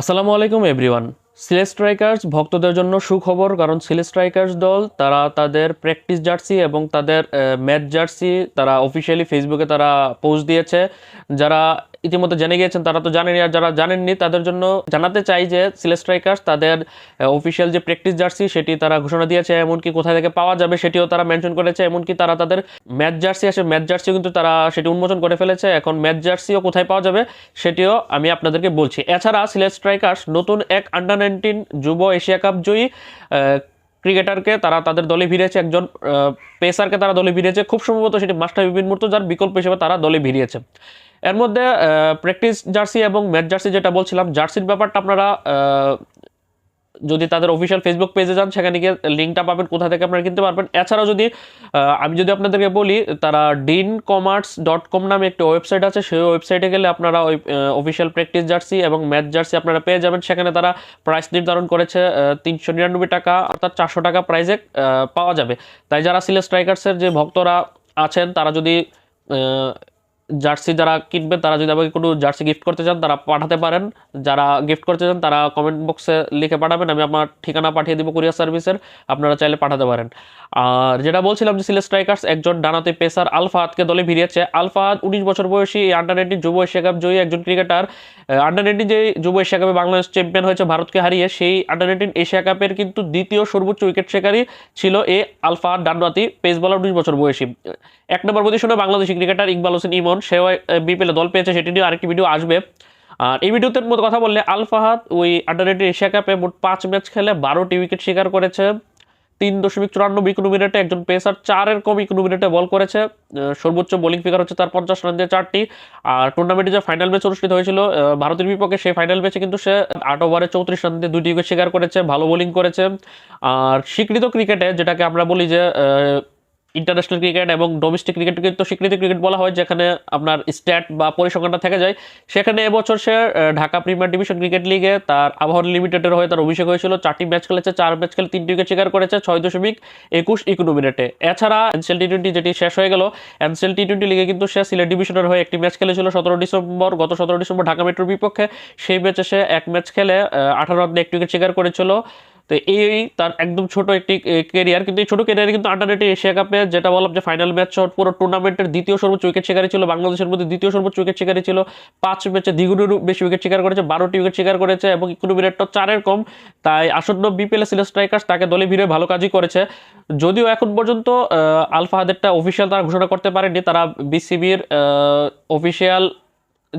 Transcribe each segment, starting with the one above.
আসসালামু আলাইকুম everyone Sylhet strikers ভক্তদের জন্য সুখবর, কারণ সিলেট স্ট্রাইকার্স দল, তারা তাদের প্র্যাকটিস জার্সি এবং তাদের ম্যাচ জার্সি তারা অফিসিয়ালি ফেসবুকে তারা পোস্ট দিয়েছে। যারা ইতিমধ্যে জেনে গিয়েছেন, তারা তো জানেনই আর যারা জানেননি, তাদের জন্য জানাতে চাই যে, সিলেট স্ট্রাইকার্স তাদের অফিসিয়াল যে প্র্যাকটিস জার্সি, সেটি তারা ঘোষণা দিয়েছে। এমনকি কোথায় থেকে পাওয়া যাবে, সেটিও তারা মেনশন করেছে। এমনকি তারা তাদের ম্যাচ জার্সি আসে ম্যাচ জার্সিও কিন্তু তারা সেটি উন্মোচন করে ফেলেছে। এখন ম্যাচ জার্সিও কোথায় পাওয়া যাবে, সেটিও আমি আপনাদেরকে বলছি। এছাড়া সিলেট স্ট্রাইকার্স নতুন এক আন্ডার নাইনটিন যুব এশিয়া কাপ জয়ী ক্রিকেটারকে তারা তাদের দলে ভিড়িয়েছে একজন পেসারকে তারা দলে ভিড়িয়েছে খুব সম্ভবত সেটি মাস্টার বিপিন মূর্ত যার বিকল্প হিসেবে তারা দলে ভিড়িয়েছে এর মধ্যে প্র্যাকটিস জার্সি এবং ম্যাচ জার্সি যেটা বলছিলাম, জার্সির ব্যাপারটা আপনারা যদি তাদের অফিসিয়াল ফেসবুক পেজে যান, সেখানে গিয়ে লিঙ্কটা পাবেন, কোথা থেকে আপনারা কিনতে পারবেন। এছাড়াও যদি আমি যদি আপনাদেরকে বলি, তারা ডিন কমার্স ডট কম নামে একটি ওয়েবসাইট আছে। সেই ওয়েবসাইটে গেলে আপনারা ওই অফিসিয়াল প্র্যাকটিস জার্সি এবং ম্যাচ জার্সি আপনারা পেয়ে যাবেন। সেখানে তারা প্রাইস নির্ধারণ করেছে তিনশো নিরানব্বই টাকা, অর্থাৎ চারশো টাকা প্রাইজে পাওয়া যাবে। তাই যারা সিলেট স্ট্রাইকার্সের যে ভক্তরা আছেন, তারা যদি জার্সি যারা কিনবেন তারা যদি আমাকে কোনো জার্সি গিফট করতে চান, তারা পাঠাতে পারেন। যারা গিফট করতে চান, তারা কমেন্ট বক্সে লিখে পাঠাবেন, আমি আমার ঠিকানা পাঠিয়ে দিব কুরিয়ার সার্ভিসের আপনারা চাইলে পাঠাতে পারেন। আর যেটা বলছিলাম যে সিলেট স্ট্রাইকার্স একজন ডানাতে পেসার আলফাহাদকে দলে ভিড়িয়েছে। আলফাহাদ উনিশ বছর বয়সী এই আন্ডার নাইনটিন যুব এশিয়া কাপ জয়ী একজন ক্রিকেটার আন্ডার নাইনটিন যে যুব এশিয়া কাপে বাংলাদেশ চ্যাম্পিয়ন হয়েছে, ভারতকে হারিয়ে সেই আন্ডার নাইনটিন এশিয়া কাপের কিন্তু দ্বিতীয় সর্বোচ্চ উইকেট শিকারী ছিল এ আলফাহাদ ডানবাতি পেস বলার উনিশ বছর বয়সী। এক নম্বর পজিশনে বাংলাদেশি ক্রিকেটার ইকবাল হোসেন ইমন। সেও বিপিএল দল পেয়েছে, সেটি নিয়ে আরেকটি ভিডিও আসবে। আর এই ভিডিওতে মতো কথা বললে আলফাহাদ ওই আন্ডার নাইনটিন এশিয়া কাপে মোট পাঁচ ম্যাচ খেলে বারোটি উইকেট শিকার করেছে। তিন দশমিক চুরানব্বই ইকোনো মিনিটে একজন পেসার চারের কম ইকোনো মিনিটে বল করেছে। সর্বোচ্চ বোলিং ফিগার হচ্ছে তার পঞ্চাশ রান দিয়ে চারটি। আর টুর্নামেন্টে যে ফাইনাল ম্যাচ অনুষ্ঠিত হয়েছিল ভারতের বিপক্ষে সেই ফাইনাল ম্যাচে কিন্তু সে আট ওভারে চৌত্রিশ রান দিয়ে দুটি উইকেট শিকার করেছে, ভালো বোলিং করেছে। আর স্বীকৃত ক্রিকেটে যেটাকে আমরা বলি যে ইন্টারন্যাশনাল ক্রিকেট এবং ডোমেস্টিক ক্রিকেট কিন্তু স্বীকৃতি ক্রিকেট বলা হয়, যেখানে আপনার স্ট্যাট বা পরিসংখ্যানটা থেকে যায়। সেখানে এবছর সে ঢাকা প্রিমিয়ার ডিভিশন ক্রিকেট লিগে তার আবহাওয়া লিমিটেডের হয়ে তার অভিষেক হয়েছিল। চারটি ম্যাচ খেলেছে, চার ম্যাচ খেলে তিনটি উইকেট শিকার করেছে, ছয় দশমিক একুশ ইকোনো মিনিটে এছাড়া এনসিএল টি টোয়েন্টি যেটি শেষ হয়ে গেল এনসিএল টি টোয়েন্টি লিগে কিন্তু সে সিলেট ডিভিশনের হয়ে একটি ম্যাচ খেলেছিল সতেরো ডিসেম্বর, গত সতেরো ডিসেম্বর ঢাকা মেট্রোর বিপক্ষে। সেই ম্যাচে সে এক ম্যাচ খেলে আঠারো রান একটি উইকেট শিকার করেছিল। তো এই তার একদম ছোট একটি কেরিয়ার কিন্তু এই ছোট কেরিয়ারে কিন্তু আন্ডার নাইনটিন এশিয়া কাপে যেটা বললাম যে ফাইনাল ম্যাচ সহ পুরো টুর্নামেন্টের দ্বিতীয় সর্বোচ্চ উইকেট শিকারী ছিল, বাংলাদেশের মধ্যে দ্বিতীয় সর্বোচ্চ উইকেট শিকারী ছিল, পাঁচ ম্যাচে দ্বিগুণেরও বেশি উইকেট শিকার করেছে, বারোটি উইকেট শিকার করেছে এবং ইকোনো মিনিটটা চারের কম। তাই আসন্ন বিপিএল সিলেট স্ট্রাইকার্স তাকে দলে ভিড়ে ভালো কাজই করেছে। যদিও এখন পর্যন্ত আলফা হাদেরটা অফিসিয়াল তারা ঘোষণা করতে পারেনি তারা বিসিবির অফিসিয়াল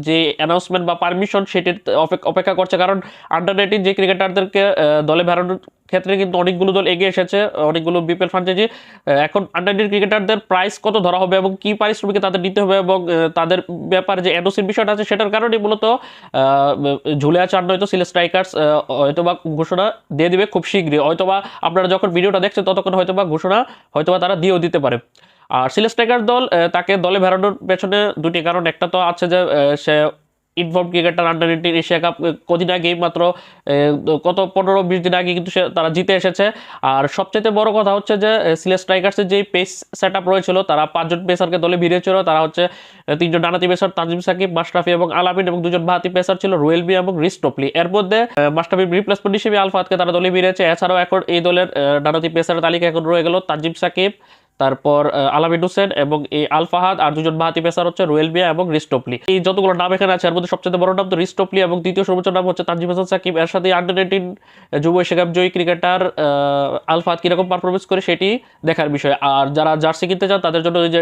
যে অ্যানাউন্সমেন্ট বা পারমিশন সেটির অপেক- অপেক্ষা করছে। কারণ আন্ডার নাইনটিন যে ক্রিকেটারদেরকে দলে বেড়ানোর ক্ষেত্রে কিন্তু অনেকগুলো দল এগিয়ে এসেছে, অনেকগুলো বিপিএল ফ্রাঞ্চাইজি এখন আন্ডার নাইনটিন ক্রিকেটারদের প্রাইস কত ধরা হবে এবং কী পারিশ্রমিকে তাদের নিতে হবে এবং তাদের ব্যাপারে যে এনওসির বিষয়টা আছে সেটার কারণে মূলত ঝুলে আছে আর নয়তো সিলে স্ট্রাইকার্স হয়তোবা ঘোষণা দিয়ে দিবে খুব শীঘ্রই। হয়তোবা আপনারা যখন ভিডিওটা দেখছেন ততক্ষণ হয়তোবা ঘোষণা হয়তোবা তারা দিয়েও দিতে পারে। আর সিলেট স্ট্রাইকার দল তাকে দলে ভেড়ানোর পেছনে দুটি কারণ। একটা তো আছে যে সে inform cricketer under nineteen Asia cup কদিন আগেই মাত্র কত পনেরো বিশ দিন আগে কিন্তু সে, তারা জিতে এসেছে। আর সবচেয়ে বড় কথা হচ্ছে যে সিলেট স্ট্রাইকার্সের যে পেস সেট আপ রয়েছিল, তারা পাঁচজন পেসারকে দলে ভিড়িয়েছিল তারা হচ্ছে তিনজন ডানাতি পেসার তাজিম সাকিব, মাশরাফি এবং আলামিন এবং দুজন বাহাতি পেসার ছিল রুয়েল বি এবং রিস টপলি। এর মধ্যে মাশরাফির রিপ্লেসমেন্ট হিসেবে আলফাতকে তারা দলে ভিড়িয়েছে এছাড়াও এখন এই দলের ডানাতি পেসারের তালিকা এখন রয়ে গেল তাজিম সাকিব তারপর আলামিন হোসেন এবং এই আলফাহাদ আর দুজন বাহাতি পেসার হচ্ছে রুয়েল বিয়া এবং রিস্টপলি এই যতগুলো নাম এখানে আছে, এর মধ্যে সবচেয়ে বড় নাম তো রিস্টপলি এবং দ্বিতীয় সর্বোচ্চ নাম হচ্ছে তানজিম হাসান সাকিব। এর সাথে আন্ডার নাইনটিন যুব এশিয়া জয়ী ক্রিকেটার আলফাহাদ কীরকম পারফরমেন্স করে সেটি দেখার বিষয়। আর যারা জার্সি কিনতে চান, তাদের জন্য যে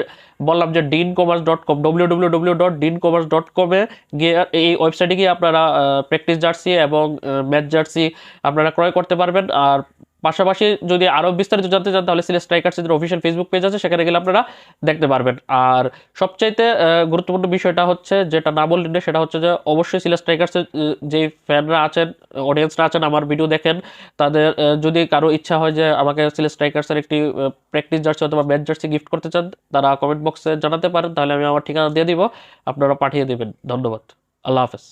বললাম যে Dean Commerce dot com W W W dot Dean Commerce dot কমে গিয়ে এই ওয়েবসাইটে গিয়ে আপনারা প্র্যাকটিস জার্সি এবং ম্যাচ জার্সি আপনারা ক্রয় করতে পারবেন। আর পাশাপাশি যদি আরও বিস্তারিত জানতে চান, তাহলে সিলেট স্ট্রাইকার্সের অফিসিয়াল ফেসবুক পেজ আছে, সেখানে গেলে আপনারা দেখতে পারবেন। আর সবচাইতে গুরুত্বপূর্ণ বিষয়টা হচ্ছে, যেটা না বললেন সেটা হচ্ছে যে অবশ্যই সিলেট স্ট্রাইকার্সের যে ফ্যানরা আছেন অডিয়েন্সরা আছেন, আমার ভিডিও দেখেন, তাদের যদি কারও ইচ্ছা হয় যে আমাকে সিলেট স্ট্রাইকার্সের একটি প্র্যাকটিস জার্সি অথবা ম্যাচ জার্সি গিফট করতে চান, তারা কমেন্ট বক্সে জানাতে পারেন, তাহলে আমি আমার ঠিকানা দিয়ে দিব, আপনারা পাঠিয়ে দেবেন। ধন্যবাদ। আল্লাহ হাফেজ।